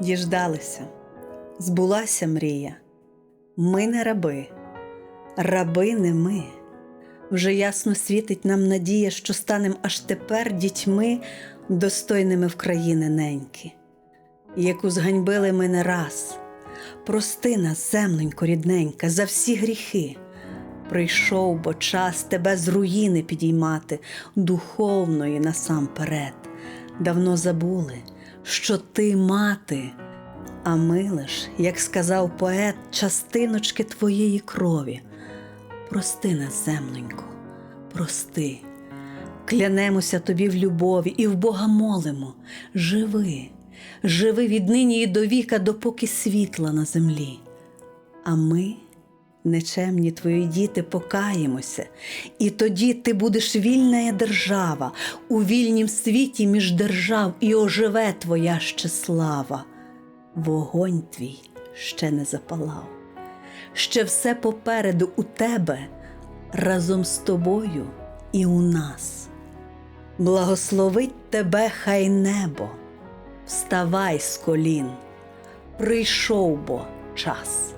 Діждалися, збулася мрія. Ми не раби, раби не ми. Вже ясно світить нам надія, що станем аж тепер дітьми, достойними в країни неньки, яку зганьбили ми не раз. Прости нас, земленько рідненька, за всі гріхи. Прийшов бо час тебе з руїни підіймати, духовної насамперед. Давно забули, що ти мати, а ми лиш, як сказав поет, частиночки твоєї крові. Прости нас, земленько, прости. Клянемося тобі в любові і в Бога молимо. Живи, живи віднині і до віка, допоки світла на землі. А ми, нечемні твої діти, покаємося, і тоді ти будеш вільна держава, у вільнім світі між держав, і оживе твоя ще слава. Вогонь твій ще не запалав ще все попереду у тебе, разом з тобою і у нас. Благословить тебе хай небо, вставай з колін, прийшов бо час.